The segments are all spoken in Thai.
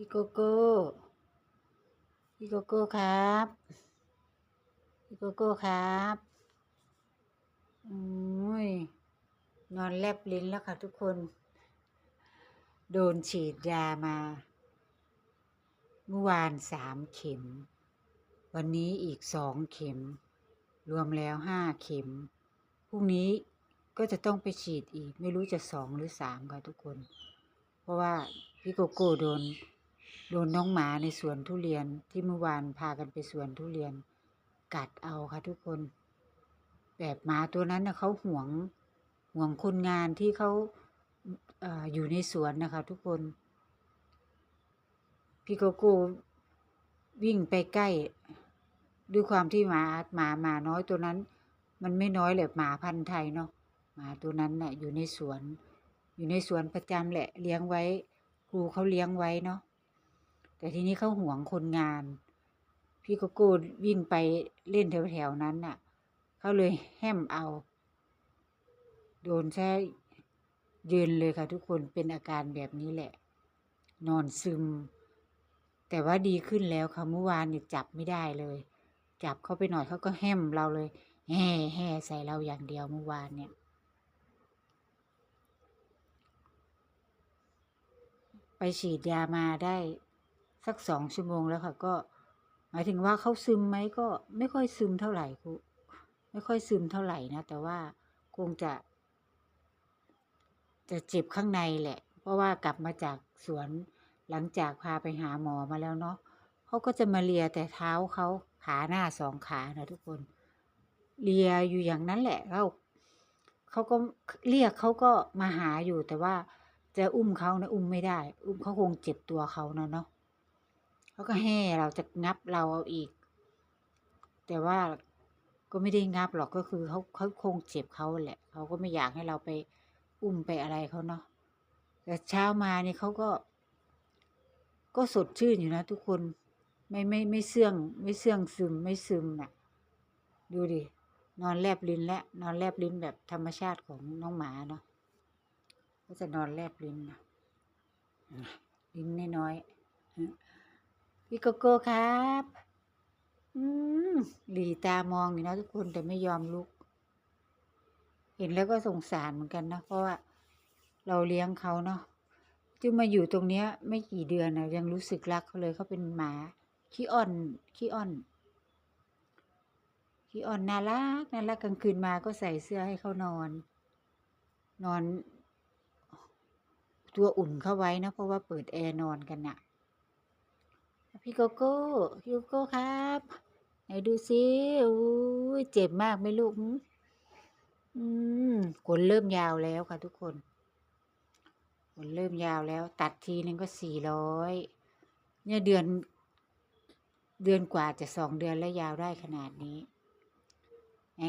พี่โกโก้พี่โกโก้ครับพี่โกโก้ครับอุ้ยนอนแลบลิ้นแล้วค่ะทุกคน โดนฉีดยามา เมื่อวานสามเข็ม วันนี้อีกสองเข็ม รวมแล้วห้าเข็มพรุ่งนี้ก็จะต้องไปฉีดอีก ไม่รู้จะสองหรือสามค่ะทุกคน เพราะว่าพี่โกโก้โดน โดนน้องหมาในสวนทุเรียนที่เมื่อวานพากันไปสวนทุเรียน กัดเอาค่ะทุกคน แบบหมาตัวนั้นนะเขาห่วงห่วงคนงานที่เขาเอออยู่ในสวนนะคะ ทุกคน พี่โกโก้วิ่งไปใกล้ ด้วยความที่หมาหมาหมาน้อยตัวนั้น มันไม่น้อยเลยหมาพันธุ์ไทยเนาะหมาตัวนั้นน่ะอยู่ในสวน อยู่ในสวนประจำแหละเลี้ยงไว้ ครูเขาเลี้ยงไว้เนาะ แต่ทีนี้เขาห่วงคนงาน พี่โกโก้วิ่งไปเล่นแถวๆนั้นน่ะเขาเลยแห้มเอา โดนแช่ยืนเลยค่ะทุกคนเป็นอาการแบบนี้แหละ นอนซึม แต่ว่าดีขึ้นแล้วค่ะเมื่อวานเนี่ยจับไม่ได้เลย จับเขาไปหน่อยเขาก็แห้มเราเลยแห่แห่ใส่เราอย่างเดียวเมื่อวานเนี่ยไปฉีดยามาได้ สักสองชั่วโมงแล้วค่ะ ก็ หมายถึงว่าเขาซึมไหมก็ไม่ค่อยซึมเท่าไหร่ครูไม่ค่อยซึมเท่าไหร่นะ แต่ว่าคงจะ จะเจ็บข้างในแหละ เพราะว่ากลับมาจากสวนหลังจากพาไปหาหมอมาแล้วเนาะเขาก็จะมาเลียแต่เท้าเขาขาหน้าสองขานะทุกคน เลียอยู่อย่างนั้นแหละเขาเขาก็เรียกเขาก็มาหาอยู่แต่ว่าจะอุ้มเขานะอุ้มไม่ได้ อุ้มเขาคงเจ็บตัวเขานะเนาะ เขาก็แห่เราจะงับเราเอาอีก แต่ว่าก็ไม่ได้งับหรอกก็คือเขาเขาคงเจ็บเขาแหละเขาก็ไม่อยากให้เราไปอุ้มไปอะไรเขาเนาะแต่เช้ามานี่เขาก็ ก็สดชื่นอยู่นะทุกคนไม่ไม่ไม่เสื่อง ไม่เสื่องซึมไม่ซึมน่ะ ดูดินอนแลบลิ้นและ นอนแลบลิ้นแบบธรรมชาติของน้องหมาเนาะก็จะนอนแลบลิ้นนะลิ้นน้อยๆ พี่โกโก้ครับ อืมหลีตามองอยู่นะทุกคนแต่ไม่ยอมลุก เห็นแล้วก็สงสารเหมือนกันนะ เพราะว่าเราเลี้ยงเขาเนาะจึงมาอยู่ตรงเนี้ย ไม่กี่เดือนนะยังรู้สึกรักเขาเลยเขาเป็นหมาขี้อ่อนขี้อ่อนขี้อ่อนน่ารักน่ารักกลางคืนมาก็ใส่เสื้อให้เขานอน นอน ตัวอุ่นเข้าไว้นะเพราะว่าเปิดแอร์นอนกันน่ะ พี่โกโก้พี่โกโก้ครับไหนดูซิอุ้ยเจ็บมากไหมลูกอืมขนเริ่มยาวแล้วค่ะทุกคนขนเริ่มยาวแล้ว ตัดทีนึงก็สี่ร้อยเนี่ยเดือน เดือนกว่าจะสองเดือนแล้วยาวได้ขนาดนี้แหม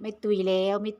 ไม่ตุยแล้วไม่